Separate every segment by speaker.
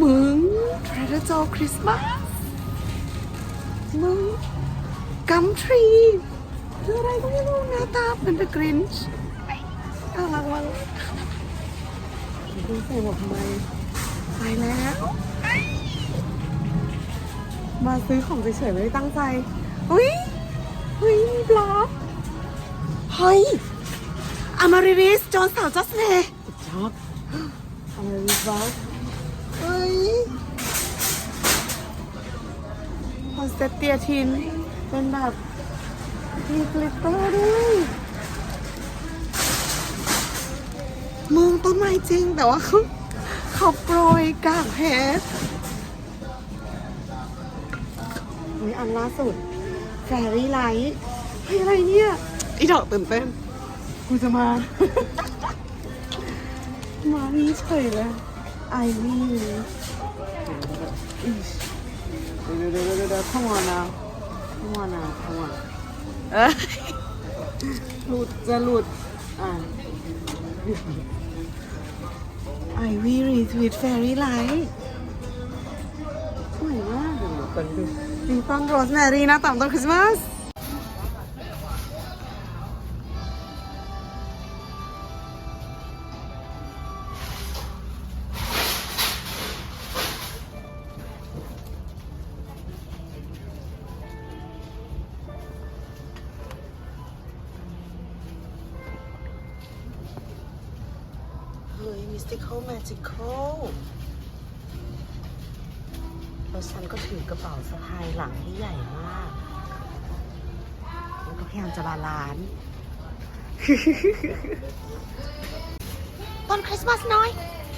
Speaker 1: มึง Trader Joe คริสต์มาสมึงกัมทรีคืออะไรก็ไม่รู้หน้าตาเป็น The Grinch น่ารักมากดูใส่หมวกทำไมไปแล้ว มาซื้อของเฉยๆไม่ได้ตั้งใจเฮ้ยเฮ้ยมีบล็อกเฮ้ยอามาริริสจอห์นสาวจัสเน่ช็อกอามาริริสบล็อก คนเซปเตียทิน เป็นแบบมีกลิตเตอร์ด้วยมึงต้นไม้จริงแต่ว่าเขาเขาโปรยกากเพชรนี่อันล่าสุดแฟรี่ไลท์เฮ้ยอะไรเนี่ย อีดอกตื่นเต้น กูจะมา มานี่เฉยเลยไอวี่อิช ดี๋ยวเดี๋ยวเดี๋ยวเดี๋ยว come on now come on now come on เอ้ยหลุดจะหลุดอ่านไอวี่รีทวีตแฟรี่ไลท์สวยมากเดี๋ยวกันดูมีต้นโรสแมรี่นะตามต้นคริสต์มาส mystical magical แล้วฉันก็ถือกระเป๋าสะพายหลังที่ใหญ่มาก แล้วก็พยายามจะบาลานซ์ต้นคริสต์มาสน้อย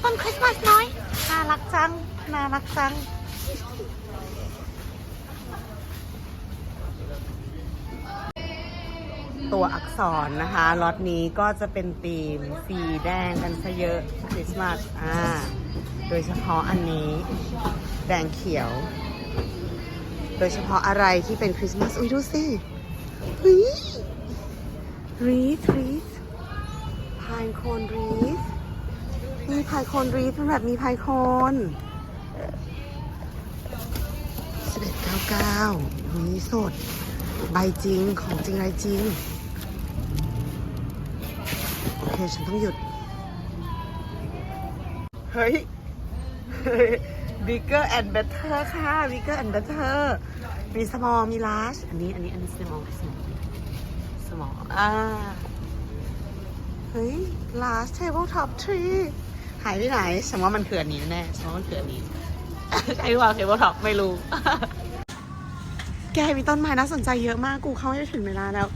Speaker 1: ต้นคริสต์มาสน้อย น่ารักจัง น่ารักจัง ตัวอักษรนะคะ ล็อตนี้ก็จะเป็นธีมสีแดงกันซะเยอะ ริสต์มาสอ่าโดยเฉพาะอันนี้แดงเขียว โดยเฉพาะอะไรที่เป็นคริสต์มาสอุ้ยดูสิรีสรีสพายโคนรีสมีพายโคนรีสเป็นแบบมีพายโคนสิบเอ็ดเก้าเก้านี้สด ใบจริงของจริงอะไรจริง โอเค ฉันต้องหยุด เฮ้ย bigger and better ค่ะ bigger and better มี small มี large อันนี้ อันนี้ อันนี้ small small small อ่า เฮ้ย large table top tree หายไปไหนฉันว่ามันคืออันนี้แน่ฉันว่ามันคืออันนี้ใช่ว่า table top ไม่รู้ แกมีต้นไม้น่าสนใจเยอะมาก กูเข้าให้ถึงเวลาแล้ว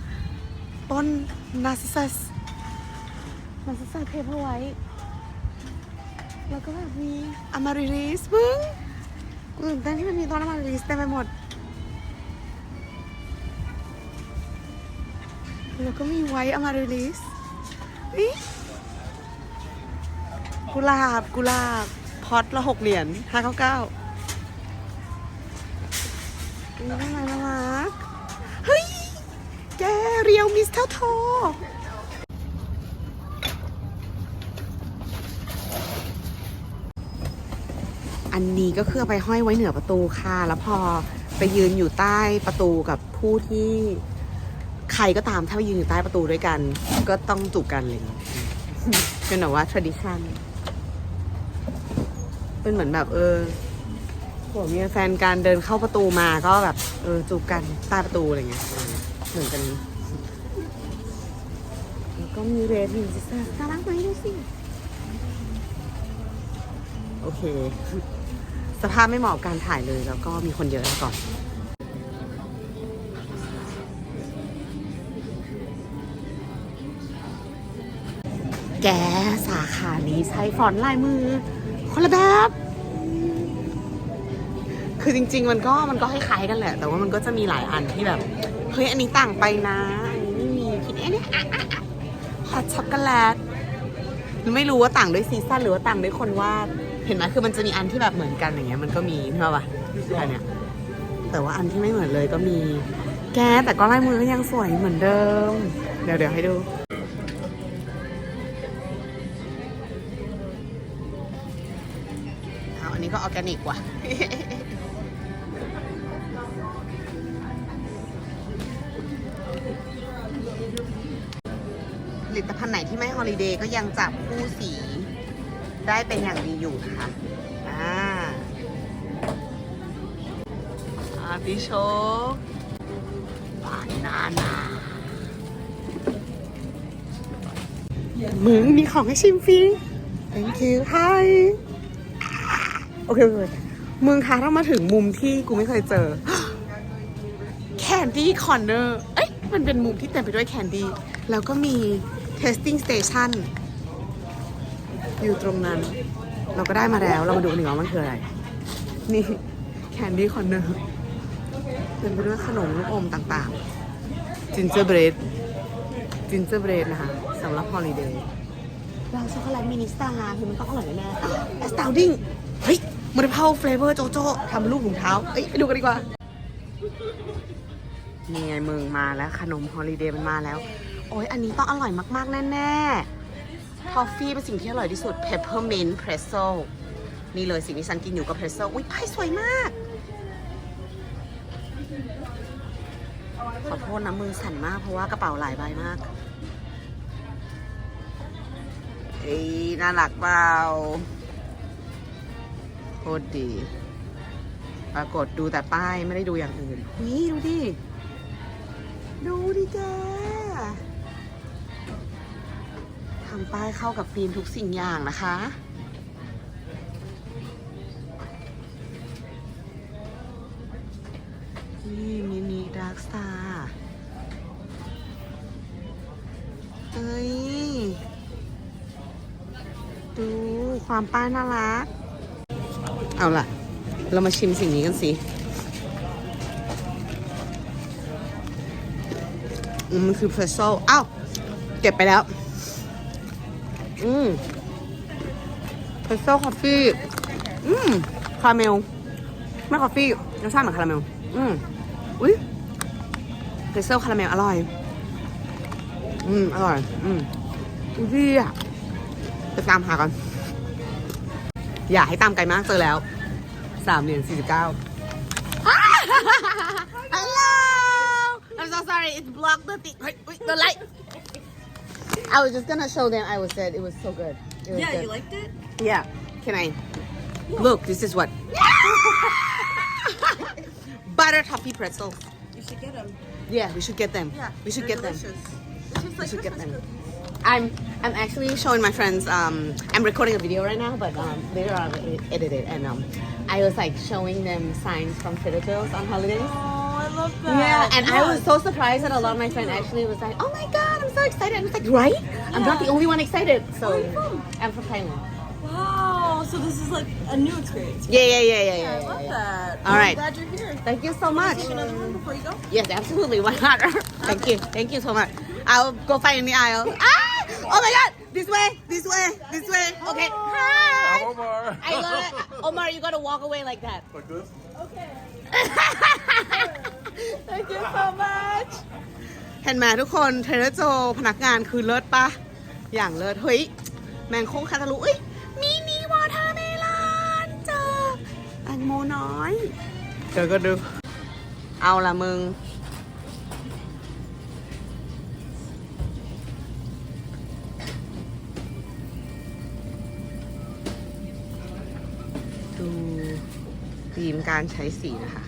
Speaker 1: ต้นนาซิซัสนาซิซัสเทปเอาไว้ แล้วก็แบบมีอามาริลิสมึงกูตื่นเต้นที่มันมีต้นอามาริลิสเต็มไปหมด แล้วก็มีไวท์อามาริลิสอิ๊ะกุหลาบกุหลาบพอตละหกเหรียญห้าเก้าเก้าน่ารักน่ารักเฮ้ย แกเรียวมิสเทลโทอ นนี้ก็คือไปห้อยไว้เหนือประตูค่ะ แล้วพอไปยืนอยู่ใต้ประตูกับผู้ที่ใครก็ตามถ้าไปยืนอยู่ใต้ประตูด้วยกัน ก็ต้องจูบกันอะไรอย่างเลยเป็นแบบว่า tradition เป็นเหมือนแบบ เออผัวเมียแฟนการเดินเข้าประตูมาก็แบบ เออจูบกันใต้ประตูอะไรเงี้ยเหมือนกันแล้วก็มีเรดมีซิสเตอร์น่ารักไหมดูสิ โอเค สภาพไม่เหมาะกับการถ่ายเลยแล้วก็มีคนเยอะแล้วก่อน แกสาขานี้ใช้ฟอนต์ลายมือ คนละแบบ คือจริง ๆ มันก็มันก็คล้ายๆกันแหละ แต่ว่ามันก็จะมีหลายอันที่แบบ เฮ้ย อันนี้ต่างไปนะอันนี้ไม่มีคิดเอ๊ะเนี่ยฮอตช็อกโกแลตไม่รู้ว่าต่างด้วยซีซั่นหรือว่าต่างด้วยคนวาด เห็นไหมคือมันจะมีอันที่แบบเหมือนกันอย่างเงี้ยมันก็มีใช่ป่ะอันเนี้ยแต่ว่าอันที่ไม่เหมือนเลยก็มี แกแต่ก็ลายมือก็ยังสวยเหมือนเดิม เดี๋ยวเดี๋ยวให้ดูเอาอันนี้ก็ออร์แกนิกว่ะผลิตภัณฑ์ไหนที่ไม่ฮอลิเดย์ก็ยังจับคู่สี ได้เป็นอย่างดีอยู่นะคะ อ่าอาร์ติโชบานานามึงมีของให้ชิมฟรี thank you hi โอเคโอเคมึงคะเรามาถึงมุมที่กูไม่เคยเจอ แคนดี้คอนเนอร์ เอ้ย มันเป็นมุมที่เต็มไปด้วยแคนดี้ แล้วก็มี testing station อยู่ตรงนั้น เราก็ได้มาแล้ว เรามาดูกันดีกว่ามันคืออะไร นี่แคนดี้คอนเนอร์เต็มไปด้วยขนมลูกอมต่างๆ จินเจอร์เบรด จินเจอร์เบรดนะคะสำหรับฮอลิเดย์เราช็อกโกแลตมินิสตาร์คือมันต้องอร่อยแน่ๆ astounding เฮ้ยมันเผาเฟลเวอร์โจโจ้ทำลูกถุงเท้า เอ้ย ไปดูกันดีกว่านี่ไงมึงมาแล้วขนมฮอลิเดย์มันมาแล้ว โอ้ยอันนี้ต้องอร่อยมากๆ แน่ ๆ ทอฟฟี่เป็นสิ่งที่อร่อยที่สุด peppermint pretzel นี่เลยสิ่งที่ฉันกินอยู่กับ pretzel อุ้ยพายสวยมาก ขอโทษนะมือสั่นมากเพราะว่ากระเป๋าหลายใบมากเอ้ยน่ารักเปล่าโคตรดี ปรากฏดูแต่ป้ายไม่ได้ดูอย่างอื่นนี่ดูดิ ดูดิแก ทำป้ายเข้ากับฟิล์มทุกสิ่งอย่างนะคะ นี่มินิดาร์กสตาร์เอ้ย ดูความป้ายน่ารัก เอาล่ะ เรามาชิมสิ่งนี้กันสิมมันคือเพรสโซอ้าว เก็บไปแล้ว อืมเพรสโซ่คอฟฟี่อืมคาราเมลไม่คอฟฟี่รสชาติเหมือนคาราเมลอืมอุ้ยเพรสโซ่คาราเมลอร่อย อืมอร่อย อืมอุ้ยดีอะไปตามหาก่อน อย่าให้ตามไกลมากเจอแล้วสามเหรียญสี่สิบเก้า Hello I'm so sorry it's blocked the thing the light I was just gonna show them I was said it was so good It was
Speaker 2: Yeah,
Speaker 1: good.
Speaker 2: you liked it?
Speaker 1: Yeah. Can I? Look, this is what. Butter toffee pretzel.
Speaker 2: You should get them.
Speaker 1: Yeah, we should get them.
Speaker 2: Yeah,
Speaker 1: we should get them.
Speaker 2: delicious. Tastes like
Speaker 1: should get them.
Speaker 2: cookies.
Speaker 1: I'm I'm actually showing my friends. Um, I'm recording a video right now, but um, later on I edit it, and um, I was like showing them signs from Trader Joe's on holidays.
Speaker 2: Oh, I love that.
Speaker 1: Yeah, and I was so surprised that a lot of my friends actually was like, "Oh my god, so excited!" I was like, "Right? I'm not the only one excited." So
Speaker 2: Where are you from?
Speaker 1: I'm from Thailand.
Speaker 2: Wow, so this is like a new experience.
Speaker 1: Yeah, yeah, yeah, yeah,
Speaker 2: I
Speaker 1: yeah.
Speaker 2: love
Speaker 1: yeah, yeah.
Speaker 2: that.
Speaker 1: All
Speaker 2: I'm glad you're here.
Speaker 1: Thank you so much.
Speaker 2: Take another one before you go.
Speaker 1: Yes, absolutely. Why not? Thank you. Thank you so much. I'll go find in the aisle. Ah! Oh my god! This way, this way, this way. Okay. Hi.
Speaker 3: Omar.
Speaker 1: I love it. Omar, you gotta walk away like that.
Speaker 3: Like this?
Speaker 2: Okay.
Speaker 1: Thank you so much เห็นไหมทุกคนเทเลโจพนักงานคือเลิศปะอย่างเลิศเฮ้ยแมงโคงคาตาลูเอ้ยมินิวอเทอร์เมลอนเจอแตงโมน้อยเดี๋ยวก็ดู เอาละมึง ดูธีมการใช้สีนะคะ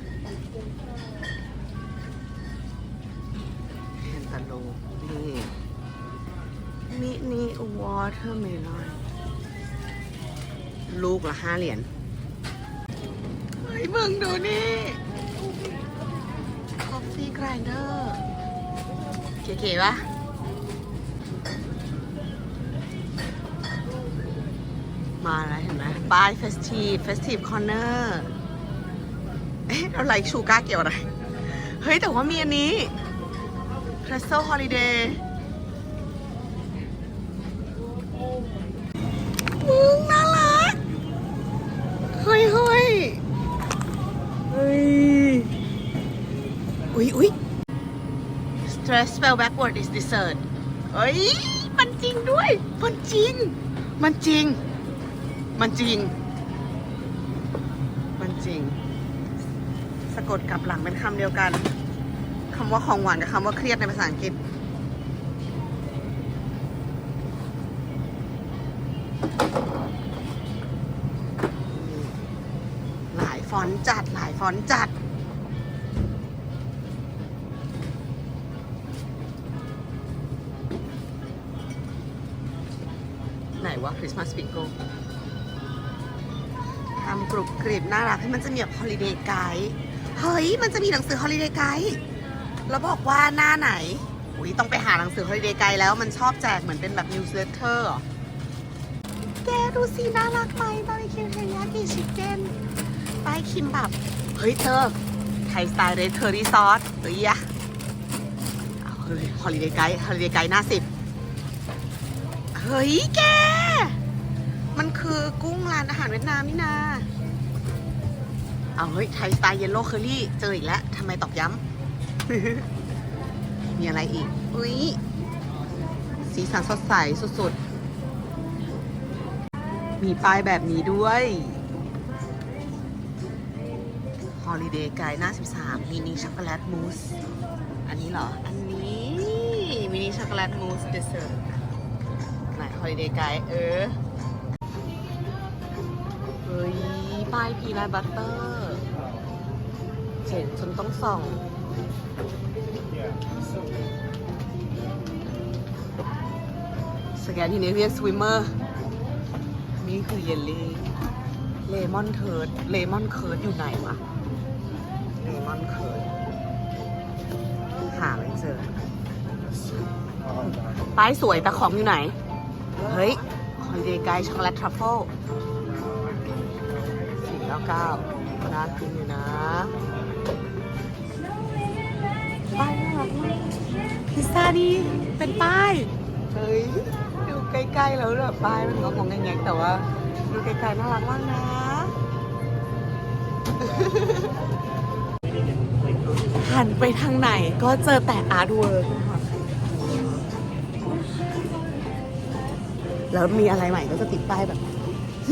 Speaker 1: เตอร์เมลอนลูกละห้าเหรียญเฮ้ยมึงดูนี่ c o f ฟ e ี Grinder เก๋ๆปะมาแล้วเห็นไหมบายเฟสทีฟเฟสทีฟคอร์เนอร์เอ๊ะเราไลค์ชูก้าเกี่ยวอะไร เฮ้ย แต่ว่ามีอันนี้เพรสโซฮอลิเดย์มึ งน่ารักเฮ้ยเฮ้ยเฮ้ยอุ้ยอุ้ย stress spell backward is dessert เฮ้ย มันจริงด้วย มันจริง มันจริง มันจริงจริง สะกดกลับหลังเป็นคำเดียวกัน คำว่าของหวานกับคำว่าเครียดในภาษาอังกฤษ หลายฟอนต์จัด หลายฟ อนจัด ไหนวะคริสต์มาสปิโก้ทำกรุบกริบน่ารักให้มันจะมีแบบฮอลิเดย์ไกด์เฮ้ย มันจะมีหนังสือฮอลิเดย์ไกด์แล้วบอกว่าหน้าไหนอุ้ยต้องไปหาหนังสือฮอลิเดย์ไกด์แล้วมันชอบแจกเหมือนเป็นแบบนิวส์เลเตอร์เหรอแกดูสิน่ารักไหมบาร์บีคิวเทริยากิชิคเก้นป้ายคิมบับ เฮ้ยเธอไทยสไตล์เรดเคอรี่ซอสเฮ้ยอะเอาเฮ้ยฮอลิเดย์ไกด์ฮอลิเดย์ไกด์หน้าสิบเฮ้ยแก มันคือกุ้งร้านอาหารเวียดนามนี่นาเอาเฮ้ยไทยสไตล์เยลโล่เคอรี่เจออีกแล้วทำไมตอกย้ำ มีอะไรอีก อุ้ยสีสันสดใสสุดๆ มีป้ายแบบนี้ด้วย Holiday Guide หน้า 13 มินิช็อกโกแลตมูส อันนี้เหรอ อันนี้ มินิช็อกโกแลตมูสเดสเซอร์ไหน Holiday Guide เออ เฮ้ย ป้ายพีนัทบัตเตอร์เห็นจนต้องส่องสแกนดิเนเวียนสวิมเมอร์ นี่คือเยลลี่ เลมอนเคิร์ดเลมอนเคิร์ดอยู่ไหนวะ เจอป้ายสวยแต่ของอยู่ไหน เฮ้ยฮอลิเดย์ไกด์ช็อกโกแลตทรัฟเฟิลสี่เก้าเก้าน่ากินอยู่นะป้ายน่ารักมากพิซซ่านี่เป็นป้าย เฮ้ย ดูใกล้ๆแล้วแบบป้ายมันก็งงแงงๆแต่ว่า ดูไกลๆน่ารักมากนะ หันไปทางไหนก็เจอแต่อาร์ตเวิร์กแล้วมีอะไรใหม่ก็จะติดป้ายแบบ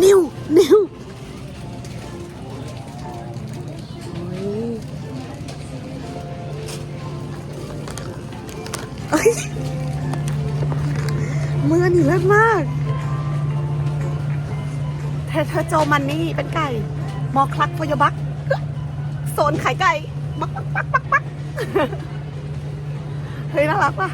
Speaker 1: นิวนิวเฮ้ยมือนี่เลิศมากเทเธอโจมันนี่เป็นไก่ มอคลักพยบักโซนขายไก่ มักปักปักปักปักเฮ้ยน่ารักป่ะ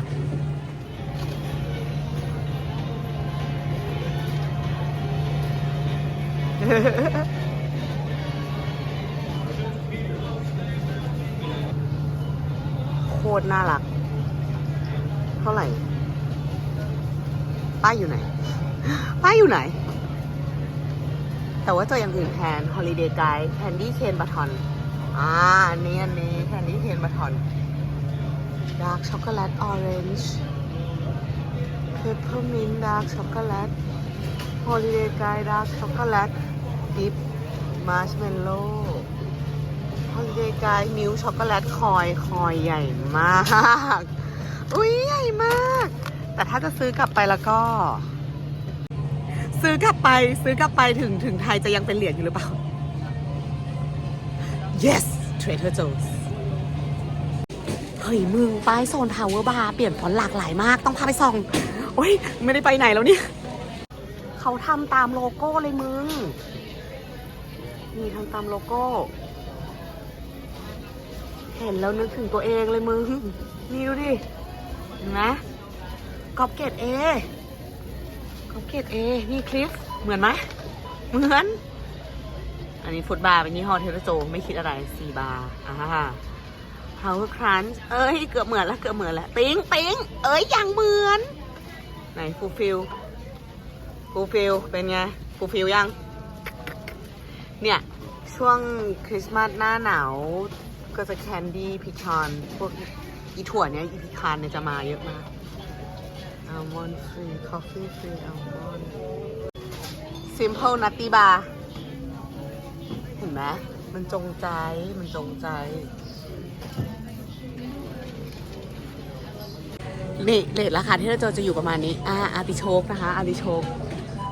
Speaker 1: โคตรน่ารัก เท่าไหร่ ป้ายอยู่ไหน ป้ายอยู่ไหน แต่ว่าเจออย่างอื่นแทน Holiday Guide Candy Cane Baton อ่าอันนี้อันนี้อันนี้เทียนมาถอนดาร์กช็อกโกแลตออเรนจ์เพปเปอร์มินต์ดาร์กช็อกโกแลตโฮลิเดย์กายดาร์กช็อกโกแลตดิฟมาร์ชเมลโล่โฮลิเดย์กายมิลช็อกโกแลตคอยคอยใหญ่มาก อุ้ยใหญ่มาก แต่ถ้าจะซื้อกลับไปแล้วก็ ซื้อกลับไปซื้อกลับไปถึงถึงไทยจะยังเป็นเหรียญอยู่หรือเปล่า yes Trader Joe's เฮ้ยมึงป้ายโซนทาวเวอร์บาร์เปลี่ยนฟอนต์หลากหลายมากต้องพาไปส่องโอ้ยไม่ได้ไปไหนแล้วเนี่ย เขาทำตามโลโก้เลยมึงนี่ทำตามโลโก้ เห็นแล้วนึกถึงตัวเองเลยมึง นี่ดูดิเห็นไหมกอบเกตเอเขาเกตเอนี่คลิปเหมือนไหมเหมือน อันนี้ฟุตบาร์เป็นยี่ห้อเทเลโจไม่คิดอะไรสี่บาร์อ่าวเวอร์ครันช์เอ้ยเกือบเหมือนแล้วเกือบเหมือนแล้วปิ๊งปิ๊งเอ้ยยังเหมือน ไหนฟูลฟิลฟูลฟิลเป็นไงฟูลฟิลยัง เนี่ย ช่วงคริสต์มาสหน้าหนาวก็จะแคนดี้พิคอนพวกอีถั่วเนี้ยอีพิคานเนี่ยจะมาเยอะมากอัลมอนด์ฟรีคอฟฟี่ฟรีอัลมอนด์ simple nutty bar ไหมมันจงใจ มันจงใจ นี่เลทราคาที่เราเจอจะอยู่ประมาณนี้ อ่า อาร์ติโชกนะคะ อาร์ติโชก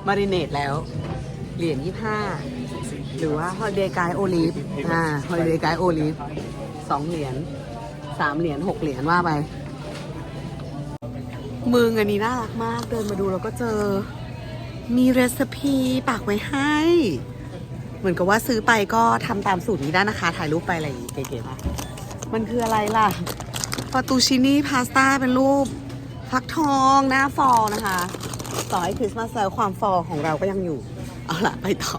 Speaker 1: มาริเนตแล้ว เหรียญยี่ห้า หรือว่า Holiday Guide Olive อ่า Holiday Guide Olive สองเหรียญสามเหรียญหกเหรียญว่าไป มึงอันนี้น่ารักมาก เดินมาดูแล้วก็เจอ มีเรซิปีปักไว้ให้ เหมือนกับว่าซื้อไปก็ทำตามสูตรนี้ได้นะคะ ถ่ายรูปไปอะไรอย่างงี้เก๋ๆป่ะมันคืออะไรล่ะฟาตูชินี่พาสต้าเป็นรูปฟักทองหน้าฟอลนะคะต่อให้คริสต์มาสแล้วความฟอลของเราก็ยังอยู่ เอาล่ะ ไปต่อ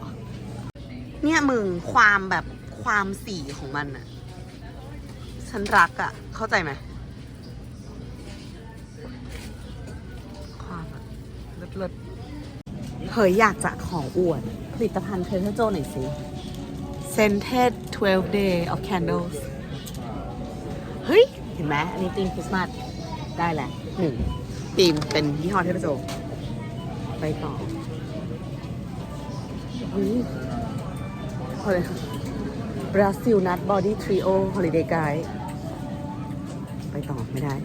Speaker 1: เนี่ยมึงความแบบความสีของมันอะฉันรักอะเข้าใจไหมความแบบเลิศเฮ้ยอยากจะขออวด ผลิตภัณฑ์เทเทอร์โจหน่อยสิ Scented 12 Day of Candles เฮ้ย เห็นไหมอันนี้ธีมคริสต์มาสได้แหละหนึ่งธีมเป็นยี่ห้อเทเทอร์โจไปต่อเฮ้ยอะไรบราซิลนัทบอดี้ทริโอฮอลิเดย์ไกด์ไปต่อไม่ได้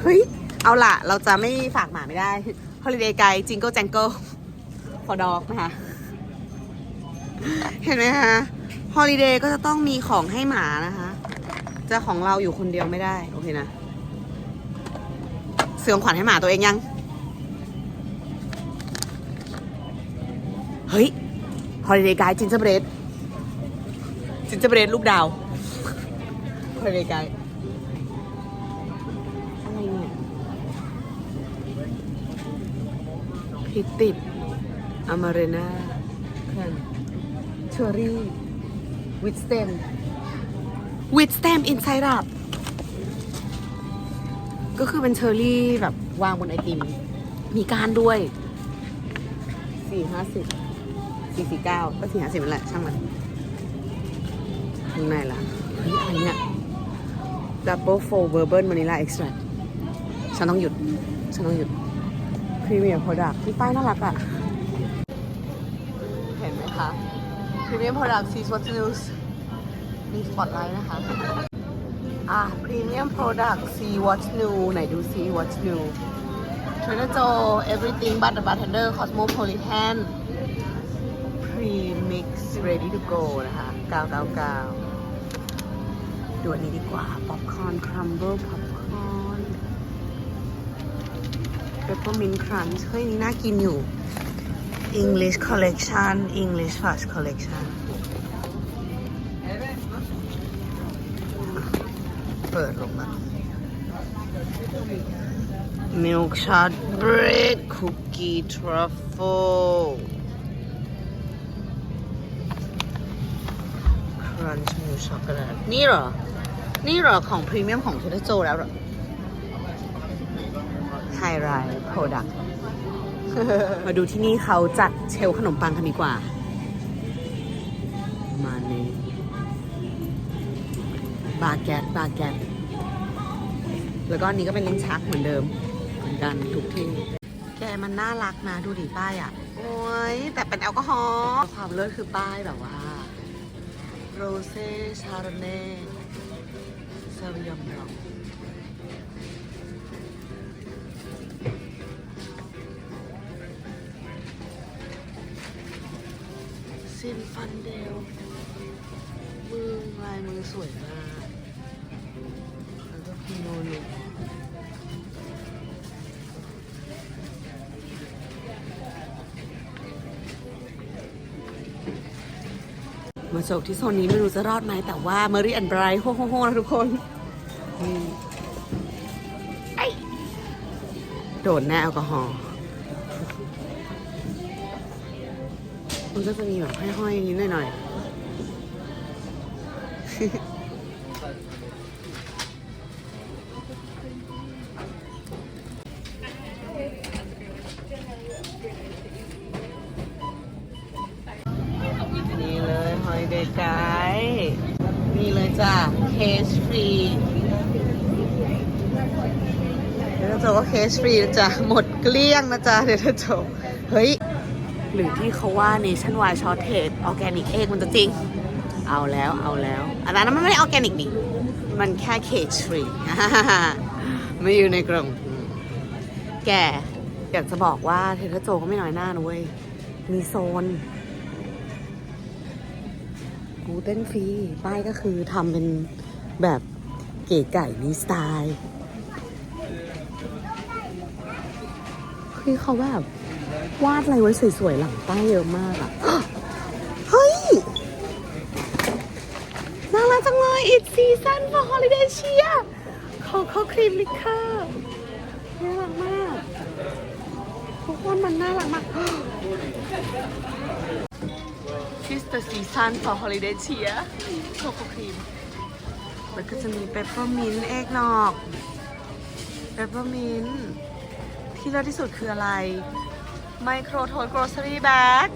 Speaker 1: เฮ้ย เอาล่ะ เราจะไม่ฝากหมาไม่ได้ Holiday Guide Jingle Jangle for dog นะคะ เห็นไหมคะ Holiday ก็จะต้องมีของให้หมานะคะ จะของเราอยู่คนเดียวไม่ได้ โอเคนะ เสื่องขวัญให้หมาตัวเองยัง เฮ้ย Holiday Guide จินเจอร์เบรดจินเจอร์เบรดลูกดาว Holiday Guide อะไรเนี่ยพิดติด อามาเรนาแคนเชอรี่วิดสเตมวิดสเตมอินไซด์อัพก็คือเป็นเชอรี่แบบวางบนไอติม มีการด้วยสี่ห้าสิบสี่สี่เก้าก็สี่ห้าสิบนั่นแหละ ช่างมันข้างในล่ะเฮ้ยอะไรเนี่ย Double Fold Bourbon Vanilla Extract ฉันต้องหยุด ฉันต้องหยุด Premium Product ที่ป้ายน่ารักอะ่ะ Premium Product See What's News มีสปอตไลท์นะคะ อะ Premium Product See What's New ไหนดู See What's New Trader Joe Everything but the Bartender Cosmopolitan Premix Ready to Go นะคะ 999ดูอันนี้ดีกว่าป๊อปคอร์นครัมเบิลป๊อปคอร์นเปปเปอร์มินต์ครันช์เฮ้ยนี่น่ากินอยู่ English Collection English Fudge Collection เปิดลงมา Milk Shot Bread Cookie Truffle Crunch Milk Chocolate นี่เหรอ นี่เหรอ ของพรีเมียมของเทเ e โจแล้วเหรอไฮไรโปรดัก มาดูที่นี่เขาจัดเชลขนมปังกันดีกว่ามาเน่บาแกตบาแกตแล้วก็อันนี้ก็เป็นลิ้นชักเหมือนเดิม เหมือนกันทุกที่ แกมันน่ารักนะดูดิป้ายอะ โอ้ยแต่เป็นแอลกอฮอล์ความเลิศคือป้ายแบบว่าโรเซ่ชาร์เน่ซาวิยอมบลองายมือสวยมาก แล้วก็พิโนลุมาจบที่โซนนี้ไม่รู้จะรอดไหมแต่ว่าเมอรี่แอนด์ไบรท์โฮโฮโฮนะทุกคนนี่ไอ้โดดแน่แอลกอฮอล์มันก็จะมีแบบห้อยๆนิดหน่อยๆ นี่เลยฮอยเดย์ไกด์นี่เลยจ้ะเคสฟรีเดี๋ยวจะว่าเคสฟรีนะจ๊ะหมดเกลี้ยงนะจ๊ะเดี๋ยวจะจบเฮ้ย หรือที่เขาว่า Nationwide Shortage Organic Egg มันจะจริง เอาแล้วเอาแล้วอันนั้นมันไม่ได้ออร์แกนิกนี่มันแค่เคจฟรีไม่อยู่ในกล่องแกอยากจะบอกว่าเทเลโจก็ไม่น้อยหน้านะเว้ย มีโซนกูเต้นฟรี ป้ายก็คือทำเป็นแบบเก๋ไก่มีสไตล์คือเขาแบบวาดอะไรไว้สวยๆ หลังป้ายเยอะมากอะ เฮ้ย น่ารักจัง เลย It's season for holiday cheer เขาเขาครีมลิคเกอร์น่ารักมาก ทุกคนมันน่ารักมาก Tis the season for holiday cheer โชโคครีมมันก็จะมีเปปเปอร์มินต์เอกนอกเปปเปอร์มินต์ที่เลิศที่สุดคืออะไร ไมโครโทน grocery bag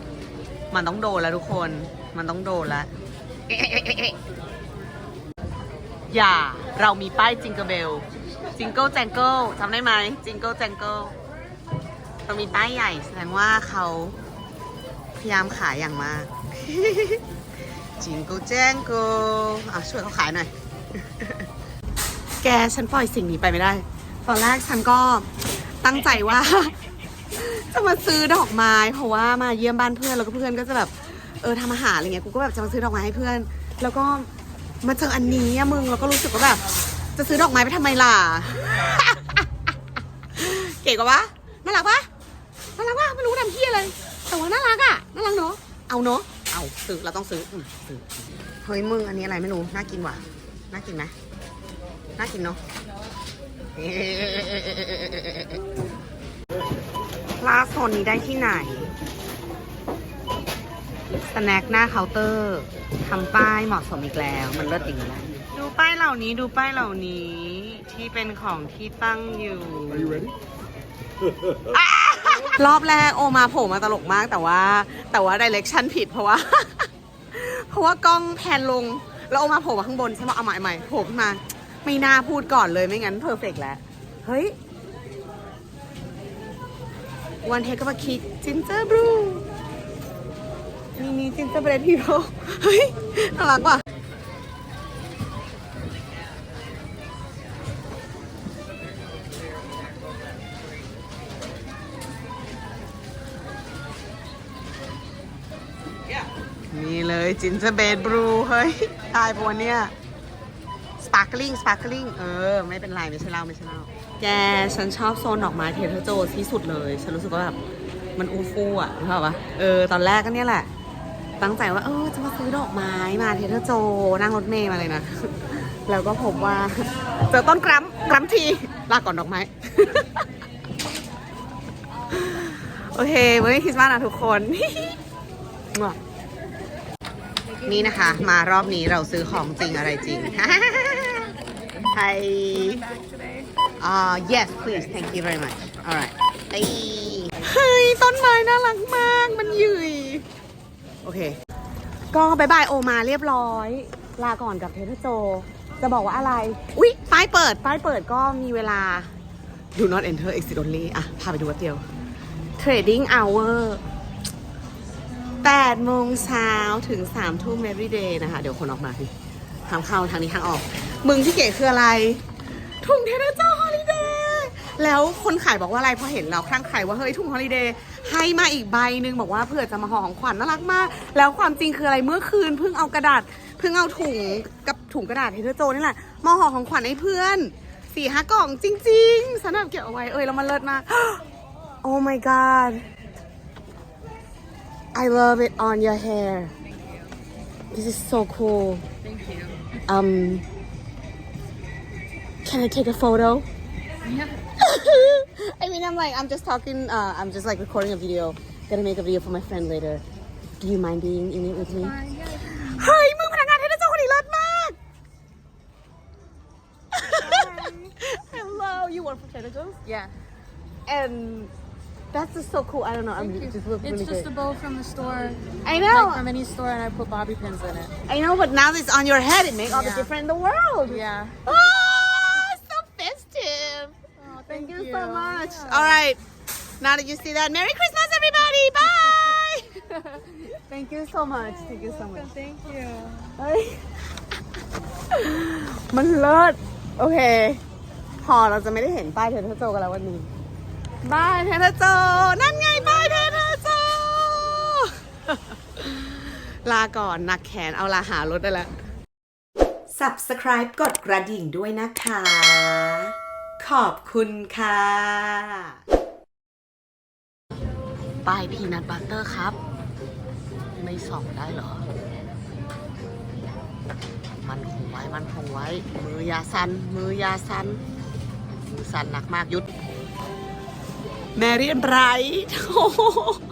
Speaker 1: มันต้องโดนแล้วทุกคน มันต้องโดนแล้ว อย่าเรามีป้ายจิงเกิลเบลจิงเกิลแจงเกิลจำได้ไหมจิงเกิลแจงเกิลเรามีป้ายใหญ่แสดงว่าเขาพยายามขายอย่างมาก จิงเกิลแจงเกิลอะช่วยเขาขายหน่อย แกฉันปล่อยสิ่งนี้ไปไม่ได้ ตอนแรกฉันก็ตั้งใจว่า จะมาซื้อดอกไม้ เพราะว่ามาเยี่ยมบ้านเพื่อนแล้วก็เพื่อนก็จะแบบเออทำอาหารอะไรเงี้ยกูก็แบบจะมาซื้อดอกไม้ให้เพื่อน แล้วก็ มาเจออันนี้อะมึงแล้วก็รู้สึกว่าแบบ จะซื้อดอกไม้ไปทำไมล่ะ เก๋กว่าปะน่ารักปะน่ารักปะไม่รู้ทำเพี้ยอะไรแต่ว่าน่ารักอะน่ารักเนาะเอาเนาะเอาซื้อเราต้องซื้ออืมซื้อเฮ้ยมึงอันนี้อะไรไม่รู้น่ากินว่ะน่ากินไหมน่ากินเนาะล่าโซนนี้ได้ที่ไหน สแน็คหน้าเคาน์เตอร์ทำป้ายเหมาะสมอีกแล้ว มันเลิศจริงแล้วดูป้ายเหล่านี้ดูป้ายเหล่านี้ที่เป็นของที่ตั้งอยู่
Speaker 3: Are you ready?
Speaker 1: รอบแรกโอมาโผล่มาตลกมากแต่ว่า แต่ว่าดิเรกชันผิดเพราะว่า เพราะว่ากล้องแพนลง แล้วโอมาโผล่มาข้างบนใช่ไหมเอาใหม่ใหม่โผล่ขึ้นมา ไม่น่าพูดก่อนเลยไม่งั้นเพอร์เฟกแล้ว เฮ้ยวันเทคกับคิกจินเจอร์บลู มีมีจินเจอร์เบรดฮีโร่เฮ้ยน่ารักว่ะนี่เลยจินเจอร์เบดบลูเฮ้ยตายปะวันเนี้ยสปาร์คลิงสปาร์คลิงเออ ไม่เป็นไรไม่ใช่เหล้าไม่ใช่เหล้าแกฉันชอบโซนดอกไม้เทเทอร์โจที่สุดเลย ฉันรู้สึกว่าแบบ มันอูฟูอะเข้าปะเออ ตอนแรกก็เนี่ยแหละ ตั้งใจว่าเออจะมาซื้อดอกไม้มาเทเทอร์โจ นั่งรถเมย์มาเลยนะ แล้วก็พบว่า เจอต้นกรัมกรัมทีลาก่อนดอกไม้ โอเควันนี้คริสต์มาสนะทุกคนนี่นะคะ มารอบนี้เราซื้อของจริงอะไรจริง Hi uh yes please thank you very much alright เฮ้ยต้นไม้น่ารักมาก มันยืย โอเค ก็บายบายโอมาเรียบร้อย ลาก่อนกับเทเทอร์โจ จะบอกว่าอะไร อุ๊ย ป้ายเปิด ป้ายเปิดก็มีเวลา do not enter exit only อะ พาไปดูวัดเดียว trading hour 8โมงเช้าถึง3ทุ่ม every day นะคะ เดี๋ยวคนออกมาสิทางเข้าทางนี้ทางออก มึงที่เก๋คืออะไรถุงเทเดอร์เจ้าฮอลิเดย์ แล้วคนขายบอกว่าอะไรพอเห็นเราคลั่งไคล้ว่าเฮ้ยถุงฮอลิเดย์ให้มาอีกใบหนึ่งบอกว่าเผื่อจะมาห่อของขวัญน่ารักมาก แล้วความจริงคืออะไรเมื่อคืนเพิ่งเอากระดาษเพิ่งเอาถุงกับถุงกระดาษเทเดอร์โจนี่แหละมาห่อของขวัญให้เพื่อนสี่ห้ากล่องจริงๆฉันแบบเก็บเอาไว้เอ้ยแล้วมันเลิศมาก oh my god I love it on your hair. This is so cool.
Speaker 2: Thank you.
Speaker 1: Um, can I take a photo?
Speaker 2: Yeah.
Speaker 1: I mean, I'm like, I'm just talking. Uh, I'm just like recording a video. Gonna make a video for my friend later. Do you mind being in it with me?
Speaker 2: Fine, yeah.
Speaker 1: เฮ้ยมึงพนักงานเทเลโจคนนี้เลิศมาก Hello, you work for Trader Joe's?
Speaker 2: Yeah.
Speaker 1: And that's just so cool. I don't know. I'm
Speaker 2: Thank you.
Speaker 1: just looking
Speaker 2: It's
Speaker 1: really
Speaker 2: just
Speaker 1: good.
Speaker 2: a bow from the store.
Speaker 1: I know.
Speaker 2: Like from any store, and I put bobby pins in it.
Speaker 1: I know, but now it's on your head. It makes all the
Speaker 2: Yeah.
Speaker 1: difference in the world.
Speaker 2: Yeah.
Speaker 1: Oh, so festive.
Speaker 2: Oh,
Speaker 1: Thank you so much. All right. Now that you see that, Merry Christmas, everybody. Bye. Thank you so much. Thank you so much.
Speaker 2: Thank you.
Speaker 1: เฮ้ยมันเลิศโอเค พอเราจะไม่ได้เห็นป้ายเทเทอร์โจกันแล้ววันนี้ป้ายเทเทอร์โจ นั่นไงป้ายเทเทอร์โจ ลาก่อนหนักแขนเอาลาหารถได้แล้ว Subscribe กดกระดิ่งด้วยนะคะ ขอบคุณค่ะ ป้ายพีนัทบัตเตอร์ครับ ไม่ส่องได้เหรอ มันคงไว้ มันคงไว้ มือยาสัน มือยาสัน มือสันหนักมากหยุด แมรี่ไรท์โ